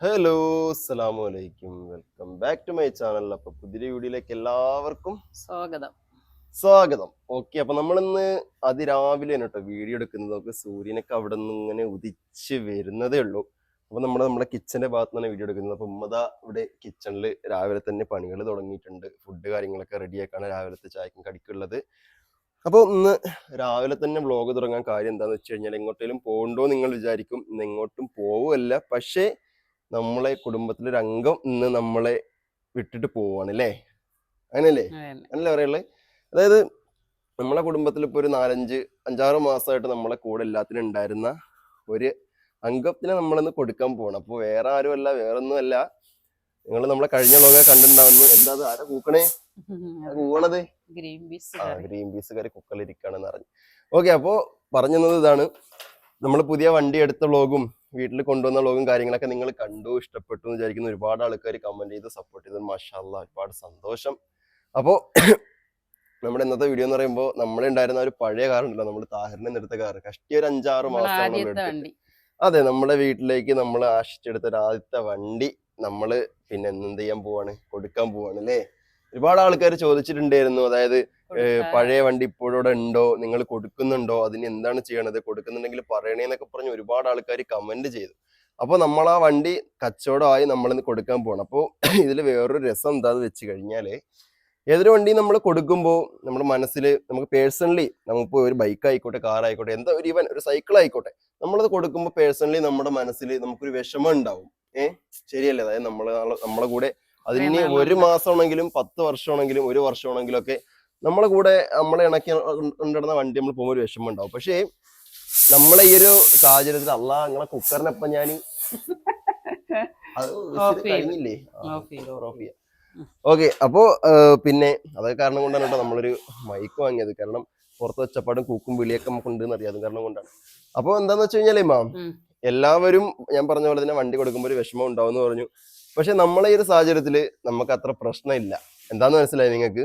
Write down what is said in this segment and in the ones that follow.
Hello അസ്സലാമു അലൈക്കും welcome back to my channel അപ്പൊ പുതിയ വീഡിയോയിലേക്ക് എല്ലാവർക്കും സ്വാഗതം. സ്വാഗതം. ഓക്കെ അപ്പൊ നമ്മളിന്ന് അതിരാവിലെ കേട്ടോ വീഡിയോ എടുക്കുന്നത്. നമുക്ക് സൂര്യനൊക്കെ അവിടെ നിന്ന് ഇങ്ങനെ ഉദിച്ച് വരുന്നതേ ഉള്ളൂ. അപ്പൊ നമ്മുടെ നമ്മുടെ കിച്ചന്റെ ഭാഗത്ത് നിന്നാണ് വീഡിയോ എടുക്കുന്നത്. അപ്പൊ ഉമ്മത ഇവിടെ കിച്ചണിൽ രാവിലെ തന്നെ പണികൾ തുടങ്ങിയിട്ടുണ്ട്. ഫുഡ് കാര്യങ്ങളൊക്കെ റെഡിയാക്കാണ് രാവിലത്തെ ചായക്കും കടിക്കുള്ളത് അപ്പോൾ ഇന്ന് രാവിലെ തന്നെ വ്ളോഗ് തുടങ്ങാൻ കാര്യം എന്താണെന്ന് വെച്ച് കഴിഞ്ഞാൽ എങ്ങോട്ടേലും പോകണ്ടോ നിങ്ങൾ വിചാരിക്കും. ഇന്ന് എങ്ങോട്ടും പോവുമല്ല പക്ഷേ നമ്മളെ കുടുംബത്തിലൊരു അംഗം ഇന്ന് നമ്മളെ വിട്ടിട്ട് പോവാണ് അല്ലേ അങ്ങനല്ലേ. അങ്ങനല്ലേ പറയുള്ളത് അതായത് നമ്മളെ കുടുംബത്തിൽ ഇപ്പോൾ ഒരു നാലഞ്ച് അഞ്ചാറ് മാസമായിട്ട് നമ്മളെ കൂടെ എല്ലാത്തിനും ഉണ്ടായിരുന്ന ഒരു അംഗത്തിനെ നമ്മളിന്ന് കൊടുക്കാൻ പോകണം അപ്പോൾ വേറെ ആരുമല്ല വേറൊന്നുമല്ല. നിങ്ങൾ നമ്മളെ കഴിഞ്ഞ ലോകം കണ്ടിട്ടുണ്ടാവുന്നു. എന്താ അത്? ആരാ കൂക്കണേ? കൂവണത്? ഗ്രീൻ പീസ് ആ. ഗ്രീൻ പീസ് കറി കുക്കറിലിരിക്കുകയാണെന്ന് അറിഞ്ഞു ഓക്കെ അപ്പോൾ പറഞ്ഞത് ഇതാണ്. നമ്മൾ പുതിയ വണ്ടി എടുത്ത വ്ളോഗും വീട്ടിൽ കൊണ്ടുവന്ന വ്ളോഗും കാര്യങ്ങളൊക്കെ നിങ്ങൾ കണ്ടു ഇഷ്ടപ്പെട്ടു എന്ന് വിചാരിക്കുന്ന ഒരുപാട് ആൾക്കാർ കമന്റ് ചെയ്ത് സപ്പോർട്ട് ചെയ്ത് മഷാല്ല ഒരുപാട് സന്തോഷം. അപ്പോൾ നമ്മുടെ ഇന്നത്തെ വീഡിയോ എന്ന് പറയുമ്പോൾ നമ്മളെ ഉണ്ടായിരുന്ന ഒരു പഴയ കാർ ഉണ്ടല്ലോ നമ്മൾ താഹറിനെ എടുത്ത കാർ കഷ്ടി ഒരു അഞ്ചാറ് മാസം അതെ നമ്മുടെ വീട്ടിലേക്ക് നമ്മൾ ആശിച്ചെടുത്ത ഒരു ആദ്യത്തെ വണ്ടി നമ്മൾ പിന്നെ എന്ത് ചെയ്യാൻ പോവാണ്? കൊടുക്കാൻ പോവാണ് അല്ലേ? ഒരുപാട് ആൾക്കാർ ചോദിച്ചിട്ടുണ്ടായിരുന്നു. അതായത് പഴയ വണ്ടി ഇപ്പോഴൂടെ ഉണ്ടോ? നിങ്ങൾ കൊടുക്കുന്നുണ്ടോ? അതിന് എന്താണ് ചെയ്യണത്? കൊടുക്കുന്നുണ്ടെങ്കിൽ പറയണേന്നൊക്കെ പറഞ്ഞ് ഒരുപാട് ആൾക്കാർ കമന്റ് ചെയ്തു. അപ്പോൾ നമ്മൾ ആ വണ്ടി കച്ചവടമായി നമ്മളിന്ന് കൊടുക്കാൻ പോകണം അപ്പോൾ ഇതിൽ വേറൊരു രസം എന്താന്ന് വെച്ച് കഴിഞ്ഞാൽ ഏതൊരു വണ്ടി നമ്മൾ കൊടുക്കുമ്പോൾ നമ്മുടെ മനസ്സിൽ നമുക്ക് പേഴ്സണലി നമുക്കിപ്പോൾ ഒരു ബൈക്ക് ആയിക്കോട്ടെ കാർ ആയിക്കോട്ടെ എന്താ ഒരു ഈവൻ ഒരു സൈക്കിൾ ആയിക്കോട്ടെ നമ്മളത് കൊടുക്കുമ്പോൾ പേഴ്സണലി നമ്മുടെ മനസ്സിൽ നമുക്കൊരു വിഷമം ഉണ്ടാവും. ഏഹ് ശരിയല്ലേ? അതായത് നമ്മൾ നമ്മളെ കൂടെ അതിന് ഒരു. മാസമാണെങ്കിലും പത്ത് വർഷമാണെങ്കിലും ഒരു വർഷമാണെങ്കിലും ഒക്കെ നമ്മളെ കൂടെ നമ്മളെ ഇണക്കി കൊണ്ടിടുന്ന വണ്ടി നമ്മൾ പോകുമ്പോൾ ഒരു വിഷമം ഉണ്ടാവും പക്ഷേ നമ്മളെ ഈ ഒരു സാഹചര്യത്തിൽ അല്ല നിങ്ങളെ കുക്കറിനൊപ്പം ഞാൻ. കഴിഞ്ഞില്ലേ? ഓക്കെ അപ്പോ പിന്നെ അതൊക്കെ കാരണം കൊണ്ടാണ് കേട്ടോ നമ്മളൊരു മൈക്ക് വാങ്ങിയത്. കാരണം പുറത്ത് വെച്ചപ്പാടും കൂക്കും വിളിയൊക്കെ നമുക്ക് ഉണ്ടെന്ന് അറിയാം. അത് കാരണം കൊണ്ടാണ്. അപ്പൊ എന്താന്ന് വെച്ച് കഴിഞ്ഞാലേ മാം എല്ലാവരും ഞാൻ പറഞ്ഞ പോലെ തന്നെ വണ്ടി കൊടുക്കുമ്പോൾ ഒരു വിഷമം ഉണ്ടാവും എന്ന് പറഞ്ഞു. പക്ഷെ നമ്മളെ ഈ ഒരു സാഹചര്യത്തിൽ നമുക്ക് അത്ര പ്രശ്നമില്ല. എന്താന്ന് മനസ്സിലായി നിങ്ങൾക്ക്?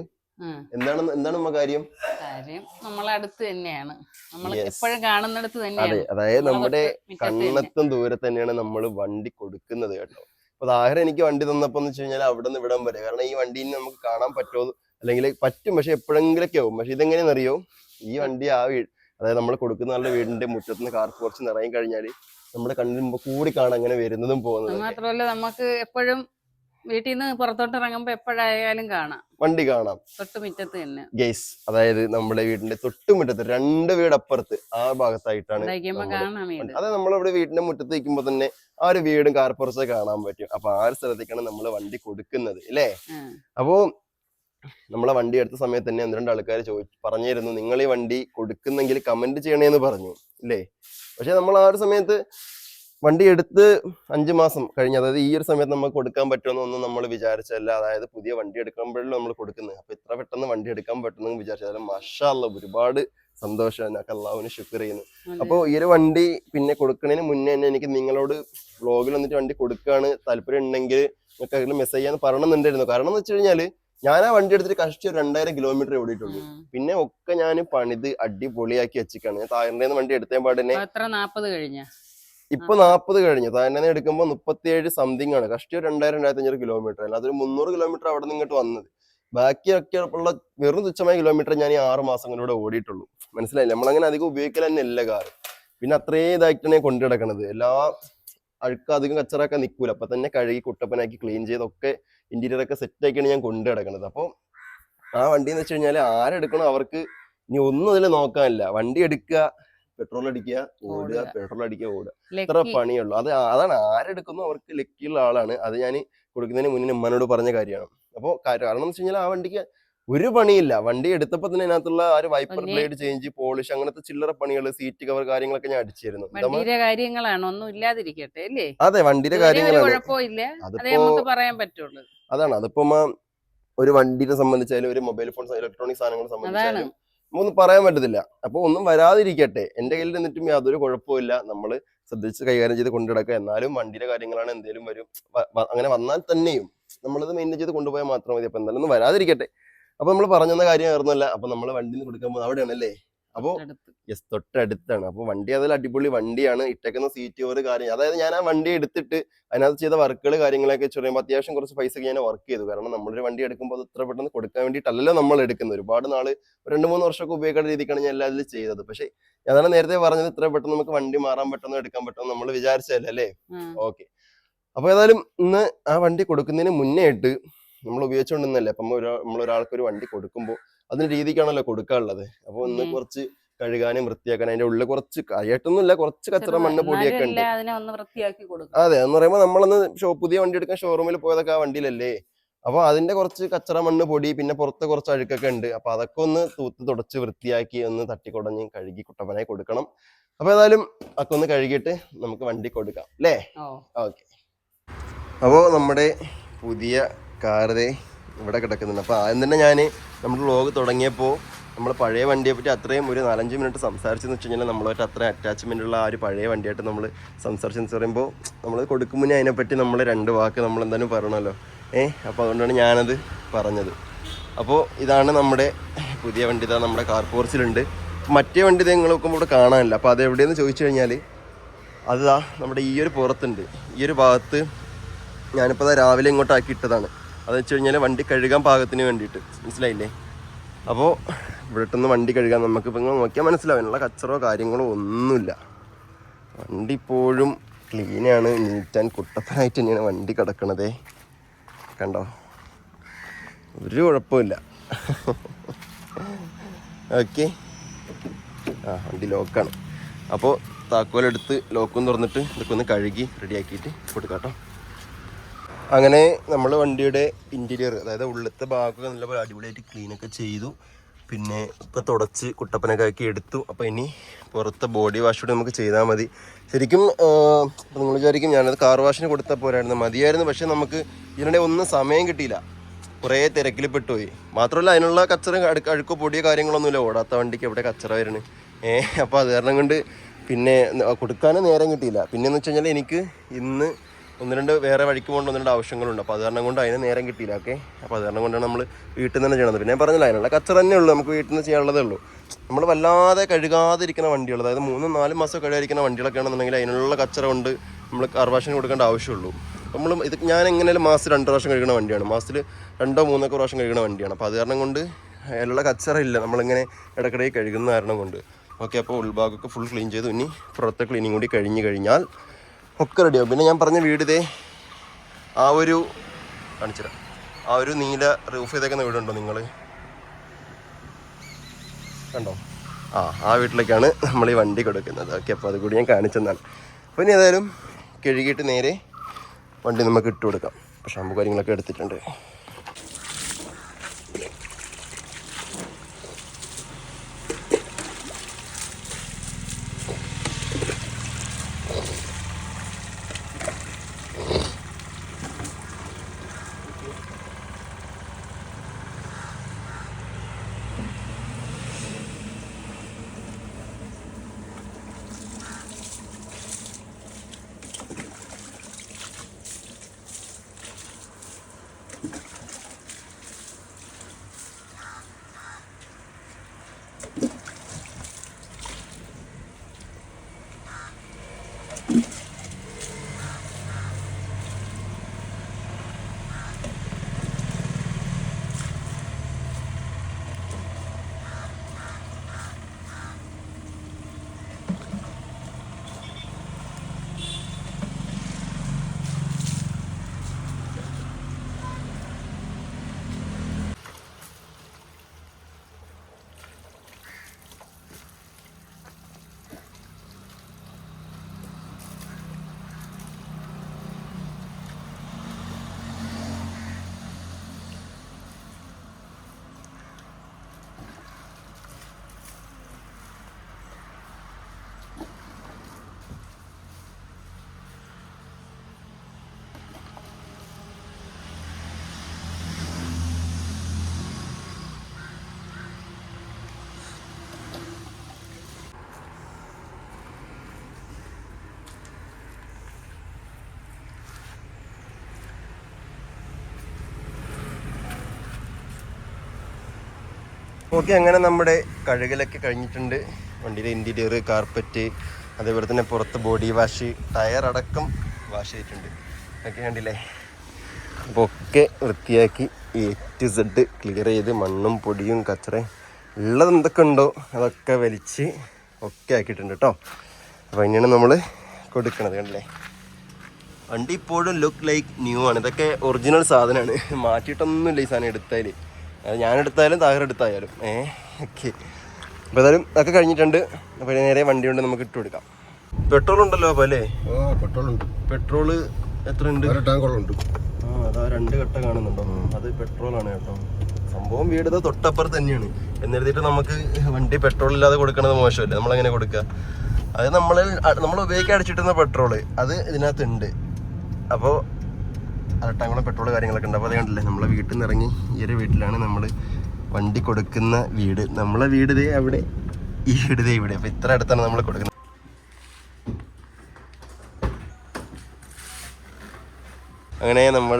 എന്താണ് എന്താണ് നമ്മ കാര്യം? കാര്യം നമ്മളെ അടുത്ത് തന്നെയാണ്. നമ്മൾ എപ്പോഴും കാണുന്നിടത്ത് തന്നെയാണ്. അതായത് നമ്മുടെ കണ്ണത്തും ദൂരെ തന്നെയാണ് നമ്മൾ വണ്ടി കൊടുക്കുന്നത് കേട്ടോ. അപ്പൊ ദാഹരം എനിക്ക് വണ്ടി തന്നപ്പോ എന്ന് വെച്ച് കഴിഞ്ഞാൽ അവിടെ നിന്ന് ഇവിടം വരെ കാരണം ഈ വണ്ടി നമുക്ക് കാണാൻ പറ്റുമോ അല്ലെങ്കിൽ പറ്റും പക്ഷെ എപ്പോഴെങ്കിലൊക്കെ ആവും. പക്ഷെ ഇതെങ്ങനെയാണെന്ന് അറിയോ ഈ വണ്ടി ആ വീട് അതായത് നമ്മൾ കൊടുക്കുന്ന ആളുടെ വീടിന്റെ മുറ്റത്തുനിന്ന് കാർ കുറച്ച് നിറയും കഴിഞ്ഞാൽ നമ്മുടെ കണ്ണിന് മുമ്പ് കൂടി കാണാൻ അങ്ങനെ വരുന്നതും പോകുന്നത് മാത്രമല്ല നമുക്ക് എപ്പോഴും വീട്ടിൽ നിന്ന് പുറത്തോട്ട് ഇറങ്ങുമ്പോ എപ്പോഴായാലും കാണാം. വണ്ടി കാണാം. തൊട്ടുമുറ്റത്ത് തന്നെ. ഗേസ് അതായത് നമ്മുടെ വീടിന്റെ തൊട്ടുമുറ്റത്ത് രണ്ട് വീടപ്പുറത്ത് ആ ഭാഗത്തായിട്ടാണ് അതെ നമ്മളിവിടെ വീടിന്റെ മുറ്റത്ത് നിൽക്കുമ്പോ തന്നെ ആ ഒരു വീടും കാർപ്പുറത്തെ കാണാൻ പറ്റും. അപ്പൊ ആ ഒരു സ്ഥലത്തേക്കാണ് നമ്മൾ വണ്ടി കൊടുക്കുന്നത് അല്ലേ. അപ്പോ നമ്മളെ വണ്ടി എടുത്ത സമയത്ത് തന്നെ ഒന്ന് രണ്ട് ആൾക്കാർ ചോദിച്ചു പറഞ്ഞിരുന്നു നിങ്ങൾ ഈ വണ്ടി കൊടുക്കുന്നെങ്കിൽ കമന്റ് ചെയ്യണേന്ന് പറഞ്ഞു. ഇല്ലേ? പക്ഷെ നമ്മൾ ആ ഒരു സമയത്ത് വണ്ടി എടുത്ത് അഞ്ചു മാസം കഴിഞ്ഞ് അതായത് ഈ ഒരു സമയത്ത് നമുക്ക് കൊടുക്കാൻ പറ്റുമെന്നൊന്നും നമ്മൾ വിചാരിച്ചല്ല അതായത് പുതിയ വണ്ടി എടുക്കുമ്പോഴല്ലോ നമ്മൾ കൊടുക്കുന്നത് അപ്പൊ ഇത്ര പെട്ടെന്ന് വണ്ടി എടുക്കാൻ പറ്റുന്നു വിചാരിച്ചാലും മഷാല്ല ഒരുപാട് സന്തോഷം. അള്ളാഹുവിന് ശുക്ർ ചെയ്യുന്നു. അപ്പോൾ ഈ ഒരു വണ്ടി പിന്നെ കൊടുക്കുന്നതിന് മുന്നേ തന്നെ എനിക്ക് നിങ്ങളോട് വ്ളോഗിൽ വന്നിട്ട് വണ്ടി കൊടുക്കുകയാണ് താല്പര്യം ഉണ്ടെങ്കിൽ നിങ്ങൾക്ക് അതിൽ മെസ്സേജ് ചെയ്യാൻ പറയണമെന്നുണ്ടായിരുന്നു. കാരണം എന്ന് വെച്ച് കഴിഞ്ഞാൽ ഞാൻ ആ വണ്ടി എടുത്തിട്ട് കഷ്ടി ഒരു രണ്ടായിരം കിലോമീറ്റർ ഓടിയിട്ടുള്ളൂ. പിന്നെ ഒക്കെ ഞാൻ പണിത് അടിപൊളിയാക്കി വെച്ചിക്കാണ്. ഞാൻ തായറിന്റെ വണ്ടി എടുത്തേ പാടിനെ നാപ്പത് കഴിഞ്ഞ? ഇപ്പൊ നാപ്പത് കഴിഞ്ഞു. തായറിനെ എടുക്കുമ്പോൾ മുപ്പത്തിയേഴ് സംതിങ് ആണ്. കഷ്ടി ഒരു രണ്ടായിരം രണ്ടായിരത്തി അഞ്ഞൂറ് കിലോമീറ്റർ അല്ല അതൊരു മുന്നൂറ് കിലോമീറ്റർ അവിടെ നിന്ന് ഇങ്ങോട്ട് വന്നത്. ബാക്കിയൊക്കെ ഉള്ള വെറും തുച്ഛമായ കിലോമീറ്റർ ഞാൻ ഈ ആറ് മാസം കൊണ്ടിവിടെ ഓടിയിട്ടുള്ളൂ. മനസ്സിലായില്ല? നമ്മളങ്ങനെ അധികം ഉപയോഗിക്കൽ തന്നെ കാർ പിന്നെ അത്രേ ഇതായിട്ടാണ് കൊണ്ടു കിടക്കണത് എല്ലാ അഴുക്ക് അധികം കച്ചറൊക്കെ നിൽക്കൂല അപ്പൊ തന്നെ കഴുകി കുട്ടപ്പനാക്കി ക്ലീൻ ചെയ്തൊക്കെ ഇന്റീരിയർ ഒക്കെ സെറ്റ് ആക്കിയാണ് ഞാൻ കൊണ്ടു കിടക്കുന്നത് അപ്പോൾ ആ വണ്ടി എന്ന് വെച്ച് കഴിഞ്ഞാൽ ആരെടുക്കണോ അവർക്ക് ഇനി ഒന്നും അതിൽ നോക്കാനില്ല. വണ്ടി എടുക്കുക പെട്രോൾ അടിക്കുക ഓടുക. പെട്രോൾ അടിക്കുക ഓടുക. ഇത്ര പണിയുള്ളൂ. അത് അതാണ് ആരെടുക്കുന്നു അവർക്ക് ലക്കിയുള്ള ആളാണ്. അത് ഞാൻ കൊടുക്കുന്നതിന് മുന്നേ ഉമ്മനോട് പറഞ്ഞ കാര്യമാണ്. അപ്പോൾ കാരണം എന്ന് വെച്ച് കഴിഞ്ഞാൽ ആ വണ്ടിക്ക് ഒരു പണിയില്ല. വണ്ടി എടുത്തപ്പോ തന്നെ അതിനകത്തുള്ള ആ ഒരു വൈപ്പർ ബ്ലേഡ് ചേഞ്ച് പോളിഷ് അങ്ങനത്തെ ചില്ലറ പണികൾ സീറ്റ് കവർ കാര്യങ്ങളൊക്കെ ഞാൻ അടിച്ചിരുന്നു. വണ്ടിയുടെ കാര്യങ്ങളാണ്. ഒന്നും ഇല്ലാതിരിക്കട്ടെ അല്ലേ? അതെ വണ്ടിയുടെ കാര്യങ്ങളാണ്. പറയാൻ പറ്റുള്ളൂ. അതാണ്. അതിപ്പോ ഒരു വണ്ടിനെ സംബന്ധിച്ചാലും ഒരു മൊബൈൽ ഫോൺ ഇലക്ട്രോണിക് സാധനങ്ങളെ സംബന്ധിച്ചാലും ഒന്നും പറയാൻ പറ്റത്തില്ല. അപ്പൊ ഒന്നും വരാതിരിക്കട്ടെ. എന്റെ കയ്യിൽ നിന്നിട്ടും യാതൊരു കുഴപ്പമില്ല നമ്മൾ ശ്രദ്ധിച്ച് കൈകാര്യം ചെയ്ത് കൊണ്ടുനടക്കുക എന്നാലും വണ്ടിയുടെ കാര്യങ്ങളാണ് എന്തെങ്കിലും വരും. അങ്ങനെ വന്നാൽ തന്നെയും നമ്മളത് മെയിന്റെയിൻ ചെയ്ത് കൊണ്ടുപോയാൽ മാത്രം മതി. അപ്പൊ എന്തായാലും ഒന്നും വരാതിരിക്കട്ടെ. അപ്പൊ നമ്മൾ പറഞ്ഞെന്ന കാര്യം ആയിരുന്നല്ല അപ്പൊ നമ്മൾ വണ്ടിയിൽ നിന്ന് കൊടുക്കാൻ പോകുന്നത് അവിടെയാണല്ലേ? അപ്പോ അടുത്ത് യെസ് തൊട്ടടുത്താണ്. അപ്പോൾ വണ്ടി അതിൽ അടിപൊളി വണ്ടിയാണ്. ഇട്ടേക്കുന്ന സീറ്റ് ഒരു കാര്യം. അതായത് ഞാൻ ആ വണ്ടി എടുത്തിട്ട് അതിനകത്ത് ചെയ്ത വർക്കുകൾ കാര്യങ്ങളൊക്കെ വെച്ച് പറയുമ്പോൾ അത്യാവശ്യം കുറച്ച് പൈസ ഞാൻ വർക്ക് ചെയ്തു. കാരണം നമ്മളൊരു വണ്ടി എടുക്കുമ്പോൾ അത് ഇത്ര പെട്ടെന്ന് കൊടുക്കാൻ വേണ്ടിയിട്ടല്ലല്ലോ നമ്മൾ എടുക്കുന്നത്. ഒരുപാട് നാൾ രണ്ട് മൂന്ന് വർഷമൊക്കെ ഉപയോഗിക്കേണ്ട രീതിക്കാണ് ഞാൻ എല്ലാം ഇതിൽ ചെയ്തത്. പക്ഷേ അതാണ് നേരത്തെ പറഞ്ഞത് ഇത്ര പെട്ടെന്ന് നമുക്ക് വണ്ടി മാറാൻ പെട്ടെന്ന് എടുക്കാൻ പറ്റുമെന്ന് നമ്മൾ വിചാരിച്ചല്ലേ അല്ലേ. ഓക്കെ. അപ്പൊ ഏതായാലും ഇന്ന് ആ വണ്ടി കൊടുക്കുന്നതിന് മുന്നേ ആയിട്ട് നമ്മൾ ഉപയോഗിച്ചുകൊണ്ടിരുന്നല്ലേ? അപ്പം ഒരാ- നമ്മൾ ഒരാൾക്ക് ഒരു വണ്ടി കൊടുക്കുമ്പോൾ അതിന് രീതിക്കാണല്ലോ കൊടുക്കാനുള്ളത്. അപ്പോൾ ഒന്ന് കുറച്ച് കഴുകാനും വൃത്തിയാക്കാനും അതിന്റെ ഉള്ളിൽ കുറച്ച് കയ്യട്ടൊന്നുമില്ല കുറച്ച് കച്ചറ മണ്ണ് പൊടിയൊക്കെ ഉണ്ട്. അതെ എന്ന് പറയുമ്പോൾ നമ്മളൊന്ന് ഷോ പുതിയ വണ്ടി എടുക്കാൻ ഷോറൂമിൽ പോയതൊക്കെ ആ വണ്ടിയിലല്ലേ? അപ്പൊ അതിന്റെ കുറച്ച് കച്ചറ മണ്ണ് പൊടി പിന്നെ പുറത്ത് കുറച്ച് അഴുക്കൊക്കെ ഉണ്ട്. അപ്പൊ അതൊക്കെ ഒന്ന് തൂത്ത് തുടച്ച് വൃത്തിയാക്കി ഒന്ന് തട്ടിക്കുടഞ്ഞ് കഴുകി കുട്ടപ്പനായി കൊടുക്കണം. അപ്പൊ ഏതായാലും ഒക്കെ ഒന്ന് കഴുകിയിട്ട് നമുക്ക് വണ്ടി കൊടുക്കാം. അല്ലേ? ഓക്കെ. അപ്പോൾ നമ്മുടെ പുതിയ കാറ് ഇവിടെ കിടക്കുന്നുണ്ട്. അപ്പോൾ ആദ്യം തന്നെ ഞാൻ നമ്മുടെ വ്ലോഗ് തുടങ്ങിയപ്പോൾ നമ്മൾ പഴയ വണ്ടിയെപ്പറ്റി അത്രയും ഒരു നാലഞ്ച് മിനിറ്റ് സംസാരിച്ചെന്ന് വെച്ച് കഴിഞ്ഞാൽ നമ്മളായിട്ട് അത്രയും അറ്റാച്ച്മെന്റ് ഉള്ള ആ ഒരു പഴയ വണ്ടിയായിട്ട് നമ്മൾ സംസാരിച്ചെന്ന് പറയുമ്പോൾ നമ്മൾ കൊടുക്കുമ്പോൾ അതിനെപ്പറ്റി നമ്മൾ രണ്ട് വാക്ക് നമ്മൾ എന്തായാലും പറയണമല്ലോ. ഏ അപ്പോൾ അതുകൊണ്ടാണ് ഞാനത് പറഞ്ഞത്. അപ്പോൾ ഇതാണ് നമ്മുടെ പുതിയ വണ്ടി ഇതാ നമ്മുടെ കാർ പോർച്ചിലുണ്ട് മറ്റേ വണ്ടി നിങ്ങൾ നോക്കുമ്പോൾ ഇവിടെ കാണാനില്ല. അപ്പോൾ അത് എവിടെയെന്ന് ചോദിച്ചു കഴിഞ്ഞാൽ അതാ നമ്മുടെ ഈ ഒരു പുറത്തുണ്ട്. ഈ ഒരു ഭാഗത്ത് ഞാനിപ്പോൾ രാവിലെ ഇങ്ങോട്ട് ആക്കി ഇട്ടതാണ്. അത് വെച്ച് കഴിഞ്ഞാൽ വണ്ടി കഴുകാൻ പാകത്തിന് വേണ്ടിയിട്ട്. മനസ്സിലായില്ലേ? അപ്പോൾ ഇവിടുന്ന് വണ്ടി കഴുകാൻ നമുക്ക് ഇപ്പം നോക്കിയാൽ മനസ്സിലാവും അതിനുള്ള കച്ചറോ കാര്യങ്ങളോ ഒന്നുമില്ല. വണ്ടി ഇപ്പോഴും ക്ലീനാണ് നീറ്റ് ആൻഡ് കുട്ടപ്പനായിട്ട് തന്നെയാണ് വണ്ടി കിടക്കണതേ. കണ്ടോ? ഒരു കുഴപ്പമില്ല. ഓക്കെ. ആ വണ്ടി ലോക്കാണ്. അപ്പോൾ താക്കോലെടുത്ത് ലോക്കും തുറന്നിട്ട് ഇതൊക്കെ ഒന്ന് കഴുകി റെഡിയാക്കിയിട്ട് കൊടുക്കാം കേട്ടോ. അങ്ങനെ നമ്മൾ വണ്ടിയുടെ ഇന്റീരിയർ അതായത് ഉള്ളത്തെ ഭാഗമൊക്കെ നല്ലപോലെ അടിപൊളിയായിട്ട് ക്ലീനൊക്കെ ചെയ്തു. പിന്നെ ഇപ്പം തുടച്ച് കുട്ടപ്പനൊക്കെ ആക്കി എടുത്തു. അപ്പോൾ ഇനി പുറത്തെ ബോഡി വാഷ് കൂടി നമുക്ക് ചെയ്താൽ മതി. ശരിക്കും നിങ്ങൾ വിചാരിക്കും ഞാനത് കാർ വാഷിന് കൊടുത്താൽ പോരായിരുന്നു. മതിയായിരുന്നു. പക്ഷേ നമുക്ക് ഇതിനിടെ ഒന്നും സമയം കിട്ടിയില്ല. കുറേ തിരക്കിൽ പെട്ടുപോയി. മാത്രമല്ല അതിനുള്ള കച്ചറ അഴുക്ക് അഴുക്കോ പൊടിയോ കാര്യങ്ങളൊന്നുമില്ല ഓടാത്ത വണ്ടിക്ക് എവിടെ കച്ചറ വരുന്നത് ഏഹ് അപ്പോൾ അത് കാരണം കൊണ്ട് പിന്നെ കൊടുക്കാനും നേരം കിട്ടിയില്ല. പിന്നെ എന്ന് വെച്ച് കഴിഞ്ഞാൽ എനിക്ക് ഇന്ന് ഒന്ന് രണ്ട് വേറെ വഴിക്ക് പോകേണ്ട ഒന്ന് രണ്ട് ആവശ്യങ്ങളുണ്ട്. അപ്പോൾ അത് കാരണം കൊണ്ട് അതിന് നേരം കിട്ടിയില്ല ഓക്കെ? അപ്പോൾ അത് കാരണം കൊണ്ടാണ് നമ്മൾ വീട്ടിൽ നിന്ന് തന്നെ ചെയ്യണത്. പിന്നെ ഞാൻ പറഞ്ഞില്ല അതിനുള്ള കച്ചറ തന്നെ ഉള്ളൂ. നമുക്ക് വീട്ടിൽ നിന്ന് ചെയ്യാനുള്ളതേ ഉള്ളൂ. നമ്മൾ വല്ലാതെ കഴുകാതിരിക്കുന്ന വണ്ടികൾ അതായത് മൂന്നും നാലും മാസം കഴുകാതിരിക്കുന്ന വണ്ടികളൊക്കെ ആണെന്നുണ്ടെങ്കിൽ അതിനുള്ള കച്ചറ കൊണ്ട് നമ്മൾ കാർ വാഷിന് കൊടുക്കേണ്ട ആവശ്യമുള്ളൂ. നമ്മൾ ഇത് ഞാൻ എങ്ങനെയാലും മാസത്തിൽ രണ്ട് പ്രാവശ്യം കഴുകുന്ന വണ്ടിയാണ്. മാസത്തിൽ രണ്ടോ മൂന്നോ പ്രാവശ്യം കഴുകുന്ന വണ്ടിയാണ്. അപ്പോൾ അത് കാരണം കൊണ്ട് അതിലുള്ള കച്ചറ ഇല്ല. നമ്മളിങ്ങനെ ഇടയ്ക്കിടയിൽ കഴുകുന്ന കാരണം കൊണ്ട്. ഓക്കെ അപ്പോൾ ഉൾഭാഗമൊക്കെ ഫുൾ ക്ലീൻ ചെയ്തു. ഇനി പുറത്തെ ക്ലീനിങ് കൂടി കഴിഞ്ഞ് കഴിഞ്ഞാൽ ഒക്കെ റെഡിയാവും പിന്നെ ഞാൻ പറഞ്ഞ വീട് ഇതേ ആ ഒരു കാണിച്ചുതരാം. ആ ഒരു നീല റൂഫ് ചെയ്തേക്കുന്ന വീടുണ്ടോ നിങ്ങൾ കണ്ടോ? ആ ആ വീട്ടിലേക്കാണ് നമ്മൾ ഈ വണ്ടി കൊടുക്കുന്നത്. ഓക്കെ അപ്പോൾ അത് കൂടി ഞാൻ കാണിച്ചെന്നാണ്. അപ്പോൾ ഇനി ഏതായാലും കഴുകിയിട്ട് നേരെ വണ്ടി നമുക്ക് ഇട്ട് കൊടുക്കാം പക്ഷെ ഷാമ്പു കാര്യങ്ങളൊക്കെ എടുത്തിട്ടുണ്ട്. ഓക്കെ അങ്ങനെ നമ്മുടെ കഴുകലൊക്കെ കഴിഞ്ഞിട്ടുണ്ട്. വണ്ടിയുടെ ഇന്റീരിയർ കാർപ്പറ്റ് അതേപോലെ തന്നെ പുറത്ത് ബോഡി വാഷ് ടയർ അടക്കം വാഷ് ചെയ്തിട്ടുണ്ട്. ഒക്കെ കണ്ടില്ലേ? അപ്പോൾ ഒക്കെ വൃത്തിയാക്കി എ ടു സെഡ് ക്ലിയർ ചെയ്ത് മണ്ണും പൊടിയും കച്ചറയും ഉള്ളത് എന്തൊക്കെ ഉണ്ടോ അതൊക്കെ വലിച്ച് ഒക്കെ ആക്കിയിട്ടുണ്ട് കേട്ടോ അപ്പോൾ ഇനിയാണ് നമ്മൾ കൊടുക്കണത് കണ്ടില്ലേ? വണ്ടി ഇപ്പോഴും ലുക്ക് ലൈക്ക് ന്യൂ ആണ്. ഇതൊക്കെ ഒറിജിനൽ സാധനമാണ് മാറ്റിയിട്ടൊന്നുമില്ല ഈ സാധനം എടുത്താൽ എടുത്താലും താഹർ എടുത്തായാലും. ഏ ഓക്കെ. അപ്പോൾ ഏതായാലും അതൊക്കെ കഴിഞ്ഞിട്ടുണ്ട്. അപ്പോൾ നേരെ വണ്ടി കൊണ്ട് നമുക്ക് ഇട്ട് കൊടുക്കാം. പെട്രോൾ ഉണ്ടല്ലോ അപ്പോൾ അല്ലേ? പെട്രോൾ ഉണ്ട് പെട്രോൾ എത്ര ഉണ്ട് വേറെ ടാങ്കുകളുണ്ട് ആ അതാ രണ്ട് കട്ട കാണുന്നുണ്ടോ? അത് പെട്രോളാണ് കേട്ടോ. സംഭവം വീട് ദാ തൊട്ടപ്പുറത്ത് തന്നെയാണ്. എന്നിരുത്തിട്ട് നമുക്ക് വണ്ടി പെട്രോൾ ഇല്ലാതെ കൊടുക്കണത് മോശമല്ലേ? നമ്മളെങ്ങനെ കൊടുക്കുക അത് നമ്മൾ നമ്മൾ ഉപയോഗിക്കാൻ അടിച്ചിട്ടുന്ന പെട്രോൾ. അത് ഇതിനകത്തുണ്ട്. അപ്പോൾ അരട്ടാങ്കുളം പെട്രോൾ കാര്യങ്ങളൊക്കെ ഉണ്ട്. അപ്പോൾ അത് കണ്ടില്ലേ? നമ്മളെ വീട്ടിൽ നിന്ന് ഇറങ്ങി ഈ ഒരു വീട്ടിലാണ് നമ്മൾ വണ്ടി കൊടുക്കുന്ന വീട്. നമ്മളെ വീട് ഇതേ അവിടെ. ഈ വീട് ഇതേ ഇവിടെ. അപ്പോൾ ഇത്ര അടുത്താണ് നമ്മൾ കൊടുക്കുന്നത്. അങ്ങനെ നമ്മൾ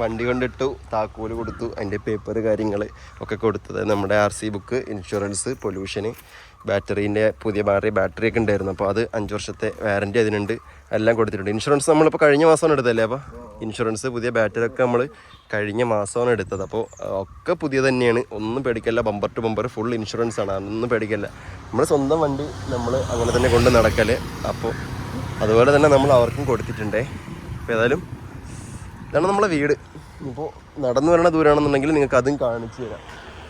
വണ്ടി കൊണ്ടിട്ടു താക്കോൽ കൊടുത്തു അതിന്റെ പേപ്പർ കാര്യങ്ങൾ ഒക്കെ കൊടുത്തത്. നമ്മുടെ ആർ സി ബുക്ക് ഇൻഷുറൻസ് പൊല്യൂഷന് ബാറ്ററീന്റെ പുതിയ ബാറ്ററി ബാറ്ററി ഒക്കെ ഉണ്ടായിരുന്നു. അപ്പോൾ അത് അഞ്ച് വർഷത്തെ വാറന്റി അതിനുണ്ട്. എല്ലാം കൊടുത്തിട്ടുണ്ട്. ഇൻഷുറൻസ് നമ്മളിപ്പോൾ കഴിഞ്ഞ മാസമാണ് എടുത്തല്ലേ അപ്പോൾ ഇൻഷുറൻസ് പുതിയ ബാറ്ററി ഒക്കെ നമ്മൾ കഴിഞ്ഞ മാസമാണ് എടുത്തത്. അപ്പോൾ ഒക്കെ പുതിയ തന്നെയാണ്. ഒന്നും പേടിക്കല്ല. Bumper to bumper full insurance ആണ്. അതൊന്നും പേടിക്കല്ല. നമ്മൾ സ്വന്തം വണ്ടി നമ്മൾ അങ്ങനെ തന്നെ കൊണ്ട് നടക്കൽ. അപ്പോൾ അതുപോലെ തന്നെ നമ്മൾ അവർക്കും കൊടുത്തിട്ടുണ്ടേ. അപ്പോൾ ഏതായാലും ഇതാണ് നമ്മളെ വീട്. ഇപ്പോൾ നടന്നു വരണ ദൂരമാണെന്നുണ്ടെങ്കിൽ നിങ്ങൾക്ക് അതും കാണിച്ചു തരാം.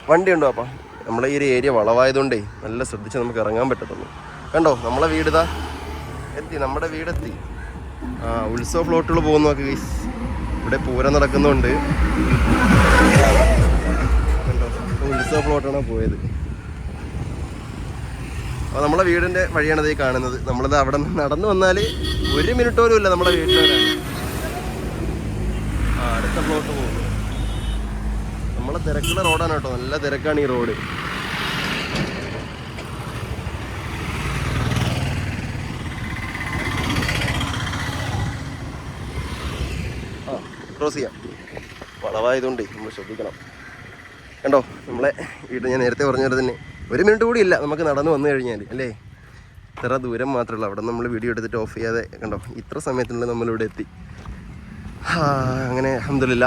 വണ്ടി ഉണ്ടോ അപ്പം? നമ്മളെ ഈ ഒരു ഏരിയ വളവായതുകൊണ്ടേ നല്ല ശ്രദ്ധിച്ച് നമുക്ക് ഇറങ്ങാൻ പറ്റത്തുള്ളൂ. കണ്ടോ? നമ്മളെ വീട് ഇതാ. എത്തി നമ്മുടെ വീടെത്തി ആ ഉത്സവ ഫ്ലോട്ടുകൾ പോകുന്നു നോക്ക് ഗൈസ് ഇവിടെ പൂരം നടക്കുന്നുണ്ട്. കണ്ടോ? ഉത്സവ ഫ്ലോട്ടാണ് പോയത്? അപ്പോൾ നമ്മളെ വീടിന്റെ വഴിയാണ് ഈ കാണുന്നത്. നമ്മളിത് അവിടെ നടന്നു വന്നാൽ ഒരു മിനിറ്റ് പോലും ഇല്ല നമ്മുടെ വീട്ടിൽ അടുത്ത പ്ലോട്ട് പോകുന്നു. നമ്മളെ തിരക്കുള്ള റോഡാണ് കേട്ടോ. നല്ല തിരക്കാണ് ഈ റോഡ്. ആ ക്രോസ് ചെയ്യാം. വളവായതുകൊണ്ട് നമ്മൾ ശ്രദ്ധിക്കണം. കണ്ടോ? നമ്മളെ വീട്ടിൽ ഞാൻ നേരത്തെ പറഞ്ഞ പോലെ തന്നെ ഒരു മിനിറ്റ് കൂടി ഇല്ല. നമുക്ക് നടന്നു വന്നു കഴിഞ്ഞാൽ അല്ലേ? ഇത്ര ദൂരം മാത്രമേ ഉള്ളൂ. അവിടെ നമ്മൾ വീഡിയോ എടുത്തിട്ട് ഓഫ് ചെയ്യാതെ കണ്ടോ? ഇത്ര സമയത്തിനുള്ളിൽ നമ്മളിവിടെ എത്തി. അങ്ങനെ അഹമ്മദില്ല